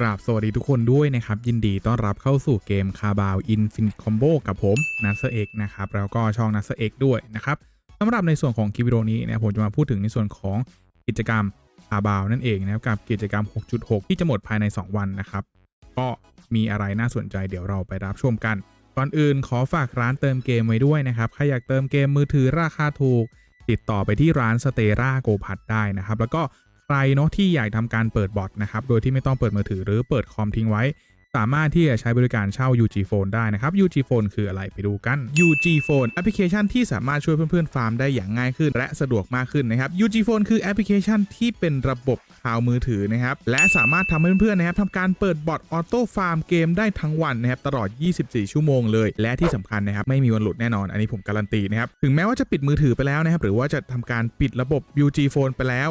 กราบสวัสดีทุกคนด้วยนะครับ ยินดีต้อนรับเข้าสู่เกมคาบาวอินฟินิตคอมโบกับผมนัสเอกนะครับแล้วก็ช่องนัสเอกด้วยนะครับสำหรับในส่วนของคลิปวิดีโอนี้นะผมจะมาพูดถึงในส่วนของกิจกรรมคาบาวนั่นเองนะครับกับกิจกรรม 6.6 ที่จะหมดภายใน 2 วันนะครับ ก็มีอะไรน่าสนใจเดี๋ยวเราไปรับชมกัน ก่อนอื่นขอฝากร้านเติมเกมไว้ด้วยนะครับใครอยากเติมเกมมือถือราคาถูก ติดต่อไปที่ร้านสเตราโกพัดได้นะครับแล้วก็ ใครเนาะที่อยากทำการเปิดบอทนะครับ โดยที่ไม่ต้องเปิดมือถือหรือเปิดคอมทิ้งไว้ สามารถที่จะใช้บริการเช่า UG Phone ได้นะครับ UG Phone คืออะไรไปดูกัน UG Phone แอปพลิเคชันที่สามารถช่วยเพื่อนๆฟาร์มได้อย่างง่ายขึ้น และสะดวกมากขึ้นนะครับ UG Phone คือแอปพลิเคชันที่เป็นระบบข่าวมือถือนะครับ และสามารถทำให้เพื่อนๆนะครับทำการเปิดบอทออโต้ฟาร์มเกมได้ทั้งวันนะครับตลอด 24 ชั่วโมงเลย และที่สำคัญนะครับไม่มีวันหลุดแน่นอน อันนี้ผมการันตีนะครับ ถึงแม้ว่าจะปิดมือถือไปแล้วนะครับ หรือว่าจะทำการปิดระบบ UG Phone ไปแล้ว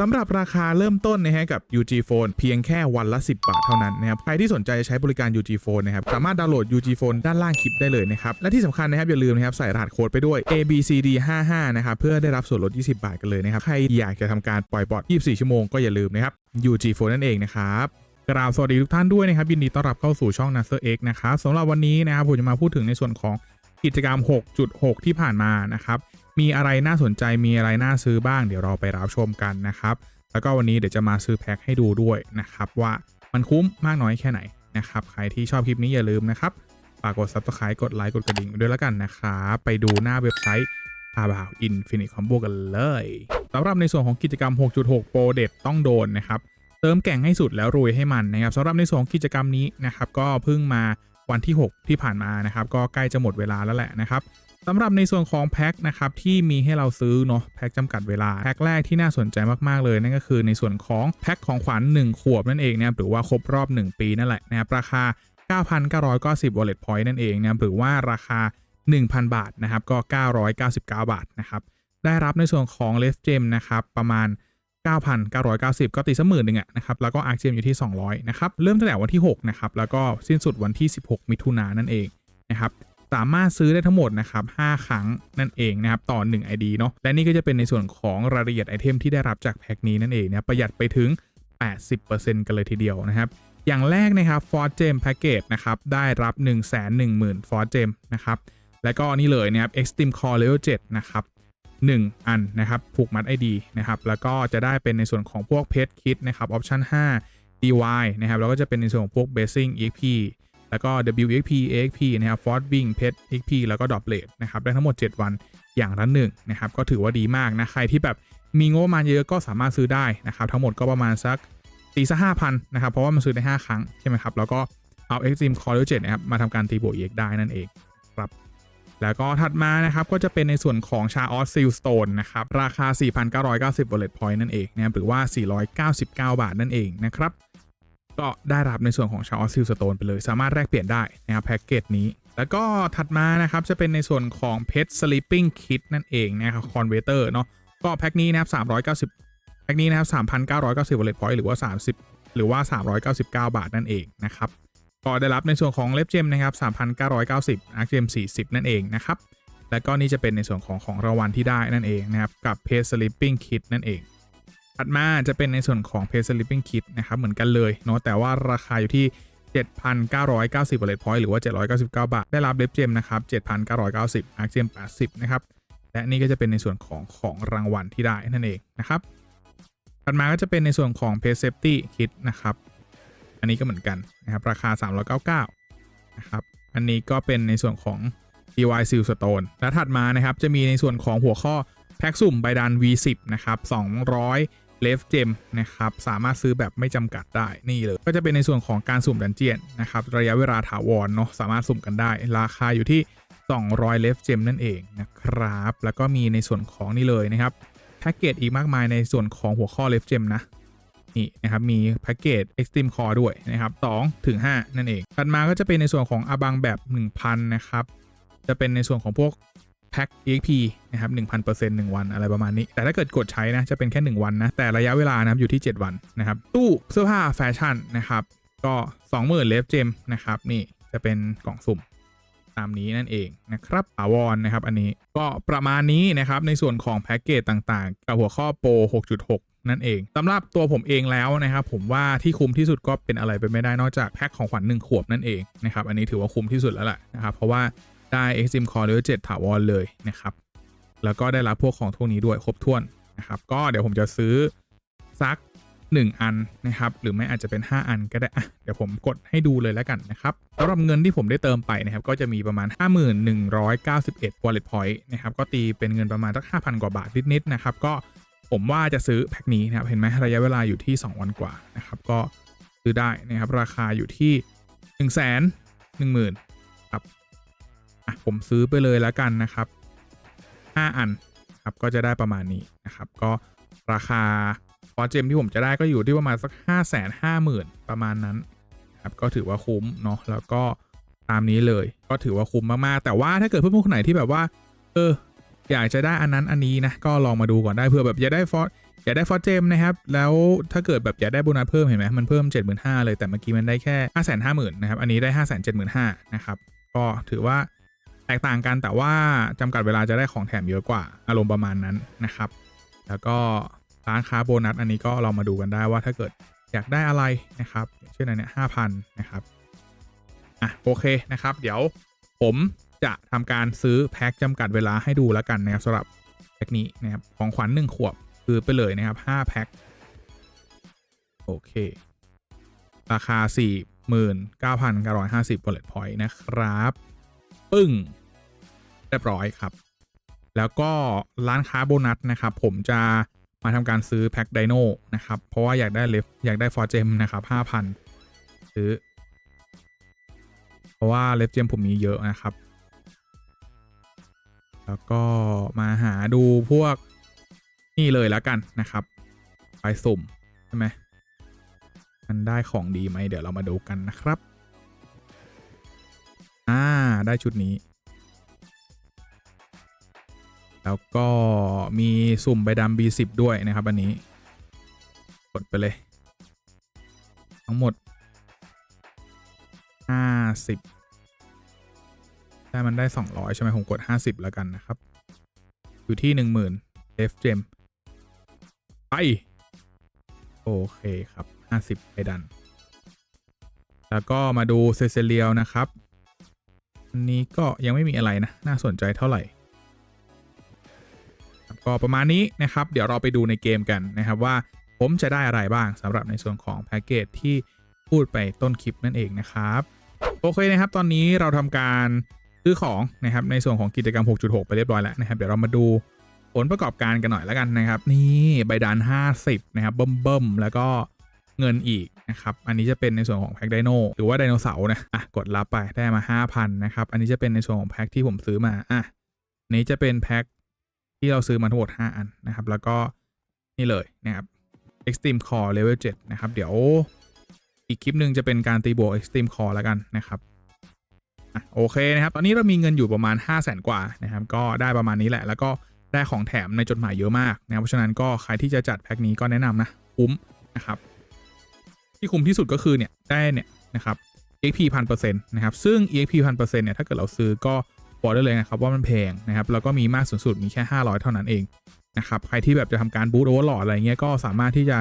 สำหรับราคาเริ่มต้นนะฮะกับ UG Phone เพียงแค่วันละ 10 บาทเท่านั้นนะครับ ใครที่สนใจใช้บริการ UG Phone นะครับ สามารถดาวน์โหลด UG Phone ด้านล่างคลิปได้เลยนะครับ และที่สำคัญนะครับ อย่าลืมนะครับ ใส่รหัสโค้ดไปด้วย ABCD 55 นะครับ เพื่อได้รับส่วนลด 20 บาทกันเลยนะครับ ใครอยากจะทำการปล่อยบอท24 ชั่วโมงก็อย่าลืมนะครับ UG Phone นั่นเองนะครับกราบสวัสดีทุกท่านด้วยนะครับยินดีต้อนรับเข้าสู่ช่อง Naser X นะครับสำหรับวันนี้นะครับผมจะมาพูดถึงในส่วนของกิจกรรม 6.6 ที่ผ่านมานะครับ มีอะไรน่าสนใจมีอะไรน่าซื้อบ้างเดี๋ยวเราไปรับชมกันนะครับ แล้วก็วันนี้เดี๋ยวจะมาซื้อแพ็คให้ดูด้วยนะครับ ว่ามันคุ้มมากน้อยแค่ไหนนะครับ ใครที่ชอบคลิปนี้อย่าลืมนะครับฝากกด subscribe กดไลค์กดกระดิ่งด้วยแล้วกันนะครับไปดูหน้าเว็บไซต์คาบ่าวอินฟินิตคอมโบกันเลยสำหรับในส่วนของกิจกรรม 6.6 โปรเด็ดต้องโดนนะครับ เติมแก่งให้สุดแล้วรวยให้มันนะครับสำหรับในส่วนของกิจกรรมนี้นะครับ ก็เพิ่งมาวันที่ 6 ที่ผ่านมานะครับ ก็ใกล้จะหมดเวลาแล้วแหละนะครับ สำหรับในส่วนของแพ็คนะครับที่มีให้เราซื้อเนาะแพ็คจำกัดเวลา แพ็คแรกที่น่าสนใจมากๆเลยนั่นก็คือในส่วนของแพ็คของขวัญ1ขวบนั่นเองนะครับหรือว่าครบรอบ 1 ปีนั่นแหละนะครับราคา 9,990 wallet point นั่นเองนะครับหรือว่าราคา 1,000 บาทนะครับก็ 999 บาทนะครับได้รับในส่วนของ left gem นะครับประมาณ 9,990 ก็ตีสักหมื่นหนึ่งอะนะครับแล้วก็อาร์เจมอยู่ที่ 200นะครับเริ่มตั้งแต่วันที่6นะครับแล้วก็สิ้นสุดวันที่ 16 มิถุนายนนั่นเองนะครับ สามารถซื้อได้ทั้งหมดนะครับ5ครั้งนั่นเองนะครับต่อ 1 ID เนาะและนี่ก็จะเป็นในส่วนของรายละเอียดไอเทมที่ได้รับจากแพ็คนี้นั่นเองนะประหยัดไปถึง 80%กันเลยทีเดียวนะครับอย่างแรกนะครับ Ford Gem Package นะครับได้รับ 110,000 Ford Gem นะครับและก็นี่เลยนะครับ Extreme Core Level 7นะครับ1 อันนะครับผูกมัด ID นะครับแล้วก็จะได้เป็นในส่วนของพวกเพชรคิดนะครับออปชั่น5 DY นะครับแล้วก็จะเป็นในส่วนของพวก Basing EXP แล้วก็ WXP AXP นะครับ Ford Wing เพชร XP แล้วก็ Drop Rate นะครับ ได้ทั้งหมด 7 วันอย่างละหนึ่งนะครับ ก็ถือว่าดีมากนะ ใครที่แบบมีงบประมาณเยอะก็สามารถซื้อได้นะครับ ทั้งหมดก็ประมาณสักตีสักห้าพันนะครับ เพราะว่ามันซื้อได้ 5 ครั้ง ใช่ไหมครับ แล้วก็เอา Extreme Core Level 7นะครับ มาทำการตีบวก EX ได้นั่นเองครับ แล้วก็ถัดมานะครับ ก็จะเป็นในส่วนของชาออสซิลสโตนนะครับ ราคา 4,990 wallet point นั่นเองนะครับ หรือว่า 499 บาทนั่นเองนะครับ ก็ได้รับในส่วนของชาวออสซิลสโตนไปเลย สามารถแลกเปลี่ยนได้นะครับแพ็กเกจนี้ แล้วก็ถัดมานะครับจะเป็นในส่วนของเพชร sleeping kit นั่นเองนะครับคอนเวเตอร์เนาะก็แพ็กนี้นะครับ 390 แพ็กนี้นะครับ 3,990 wallet point หรือว่า 30 หรือว่า 399 บาทนั่นเองนะครับก็ได้รับในส่วนของเล็บเจมนะครับ 3,990อาร์เจม40 นั่นเองนะครับแล้วก็นี่จะเป็นในส่วนของของรางวัลที่ได้นั่นเองนะครับกับ p a y Sleeping Kit นั่นเอง ถัดมาจะเป็นในส่วนของ p a y Sleeping Kit นะครับ เหมือนกันเลยเนาะแต่ว่าราคาอยู่ที่ 7,990 wallet point หรือว่า 799 บาท ได้รับเล็บเจมนะครับ 7,990อาร์เจม80 นะครับ และนี่ก็จะเป็นในส่วนของของรางวัลที่ได้นั่นเองนะครับถัดมาก็จะเป็นในส่วนของ p a y Safety Kit นะครับ อันนี้ก็เหมือนกันนะครับราคา 399นะครับอันนี้ก็เป็นในส่วนของ DY Seal Stone และถัดมานะครับจะมีในส่วนของหัวข้อแพ็กสุ่มใบดัน V10 นะครับ 200 Left Gem นะครับ สามารถซื้อแบบไม่จำกัดได้นี่เลย ก็จะเป็นในส่วนของการสุ่มดันเจียนนะครับ ระยะเวลาถาวรเนาะสามารถสุ่มกันได้ ราคาอยู่ที่ 200 Left Gem นั่นเองนะครับ แล้วก็มีในส่วนของนี่เลยนะครับแพ็กเกจอีกมากมายในส่วนของหัวข้อ Left Gem นะนี่นะครับมีแพ็กเกจ Extreme Core ด้วยนะครับ2ถึง5นั่นเองถัดมาก็จะเป็นในส่วนของอาบังแบบ 1,000 นะครับ จะเป็นในส่วนของพวก แพ็ค EXP นะครับ1,000% 1 วันอะไรประมาณนี้ แต่ถ้าเกิดกดใช้นะจะเป็นแค่ 1 วันนะ แต่ระยะเวลานะครับอยู่ที่ 7 วันนะครับ ตู้เสื้อผ้าแฟชั่นนะครับก็ 20,000เลฟเจมนะครับนี่จะเป็นกล่องสุ่มตามนี้นั่นเองนะครับอาวอนนะครับ อันนี้ก็ประมาณนี้นะครับในส่วนของแพ็กเกจต่างๆ กับหัวข้อโปร 6.6นั่นเองสำหรับตัวผมเองแล้วนะครับผมว่าที่คุ้มที่สุดก็เป็นอะไรไปไม่ได้นอกจากแพ็คของขวัญ1ขวบนั่นเองนะครับอันนี้ถือว่าคุ้มที่สุดแล้วแหละนะครับเพราะว่า ได้ Extreme Core Level 7ถาวรเลยนะครับ แล้วก็ได้รับพวกของพวกนี้ด้วยครบถ้วนนะครับ ก็เดี๋ยวผมจะซื้อสัก 1 อันนะครับ หรือไม่อาจจะเป็น 5 อันก็ได้อะเดี๋ยวผมกดให้ดูเลยแล้วกันนะครับสำหรับเงินที่ผมได้เติมไปนะครับ ก็จะมีประมาณ 5191 wallet point นะครับ ก็ตีเป็นเงินประมาณสัก5,000 กว่าบาทนิดๆนะครับ ก็ผมว่าจะซื้อแพ็คนี้นะครับ เห็นไหมระยะเวลาอยู่ที่ 2 วันกว่านะครับ ก็ซื้อได้นะครับ ราคาอยู่ที่ 1 1 0 0 0 0ครับ ผมซื้อไปเลยแล้วกันนะครับ 5 อันครับก็จะได้ประมาณนี้นะครับ ก็ราคาฟอร์เจมที่ผมจะได้ก็อยู่ที่ประมาณสัก 5 5 0 0 0 0 ประมาณนั้นครับก็ถือว่าคุ้มเนาะแล้วก็ตามนี้เลยก็ถือว่าคุ้มมากๆ แต่ว่าถ้าเกิดเพื่อนๆคนไหนที่แบบว่า เออ อยากจะได้อันนั้นอันนี้นะก็ลองมาดูก่อนได้เผื่อแบบอยากได้ฟอร์อยากได้ฟอร์เจมนะครับ แล้วถ้าเกิดแบบอยากได้โบนัสเพิ่มเห็นไหมมันเพิ่ม 75,000เลยแต่เมื่อกี้มันได้แค่ 550,000นะครับอันนี้ได้ 575,000นะครับก็ถือว่า ตกต่างกันแต่ว่าจำกัดเวลาจะได้ของแถมเยอะกว่า อารมณ์ประมาณนั้นนะครับ แล้วก็ร้านค้าโบนัสอันนี้ก็เรามาดูกันได้ว่าถ้าเกิดอยากได้อะไรนะครับเช่นอันเนี้ยห้าพันนะครับอะโอเคนะครับ เดี๋ยวผมจะทำการซื้อแพ็คจำกัดเวลาให้ดูแล้วกันนะครับสำหรับแพ็คนี้นะครับของขวัญหนึ่งขวบซื้อไปเลยนะครับห้าแพ็คโอเค ราคา 49,950 wallet point นะครับ ปึ้ง เรียบร้อยครับ แล้วก็ร้านค้าโบนัสนะครับ ผมจะมาทำการซื้อแพ็คไดโนนะครับ เพราะว่าอยากได้เลฟอยากได้ฟอร์เจมนะครับห้าพันซื้อ เพราะว่าเลฟเจมผมมีเยอะนะครับ แล้วก็มาหาดูพวกนี่เลยแล้วกันนะครับไปสุ่มใช่ไหมมันได้ของดีไหมเดี๋ยวเรามาดูกันนะครับ อ่า ได้ชุดนี้ แล้วก็มีสุ่มใบดำ B10 ด้วยนะครับ อันนี้ กดไปเลย ทั้งหมด 50 ได้มันได้ 200 ใช่ไหมผมกด 50 แล้วกันนะครับ อยู่ที่ 10,000 F gem ไป โอเคครับ 50 ไปดัน แล้วก็มาดูเซเซเรียลนะครับ อันนี้ก็ยังไม่มีอะไรนะ น่าสนใจเท่าไหร่ ก็ประมาณนี้นะครับ เดี๋ยวเราไปดูในเกมกันนะครับว่าผมจะได้อะไรบ้างสำหรับในส่วนของแพ็กเกจที่พูดไปต้นคลิปนั่นเองนะครับ โอเคนะครับ ตอนนี้เราทำการซื้อของนะครับในส่วนของกิจกรรม 6.6 ไปเรียบร้อยแล้วนะครับ เดี๋ยวเรามาดูผลประกอบการกันหน่อยแล้วกันนะครับ นี่ใบดาน 50 นะครับเบิ่มๆแล้วก็เงินอีกนะครับ อันนี้จะเป็นในส่วนของแพ็กไดโนหรือว่าไดโนเสาร์นะ อะ กดรับไปได้มา 5,000 นะครับ อันนี้จะเป็นในส่วนของแพ็กที่ผมซื้อมา อะนนี้จะเป็นแพ็ก ที่เราซื้อมาทั้งหมด 5 อันนะครับ แล้วก็นี่เลยนะครับ Extreme Core Level 7 นะครับ เดี๋ยวอีกคลิปหนึ่งจะเป็นการตีบวก Extreme Core แล้วกันนะครับโอเคนะครับ ตอนนี้เรามีเงินอยู่ประมาณ 5 0 0 0 0 0กว่านะครับ ก็ได้ประมาณนี้แหละ แล้วก็ได้ของแถมในจดหมายเยอะมากนะเพราะฉะนั้นก็ใครที่จะจัดแพ็คนี้ก็แนะนำนะคุ้มนะครับ ที่คุ้มที่สุดก็คือเนี่ยได้เนี่ยนะครับ EXP พันเปอร์เซ็นต์นะครับ ซึ่ง EXP พันเปอร์เซ็นต์เนี่ยถ้าเกิดเราซื้อก็ บอกได้เลยนะครับว่ามันแพงนะครับแล้วก็มีมากสูงสุดมีแค่ 500 เท่านั้นเองนะครับใครที่แบบจะทำการบูตโอเวอร์หลอดอะไรเงี้ยก็สามารถที่จะ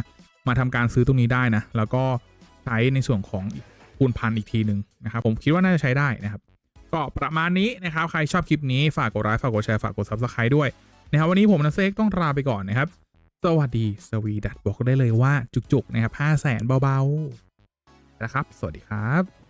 มาทำการซื้อตรงนี้ได้นะแล้วก็ใช้ในส่วนของคูณพันอีกทีหนึ่งนะครับผมคิดว่าน่าจะใช้ได้นะครับก็ประมาณนี้นะครับใครชอบคลิปนี้ฝากกดไลค์ฝากกดแชร์ฝากกด subscribe ด้วยนะครับวันนี้ผมนะเซกต้องลาไปก่อนนะครับสวัสดีสวีดัตบอกได้เลยว่าจุกๆนะครับ5 0 0แสนเบาๆนะครับ สวัสดีครับ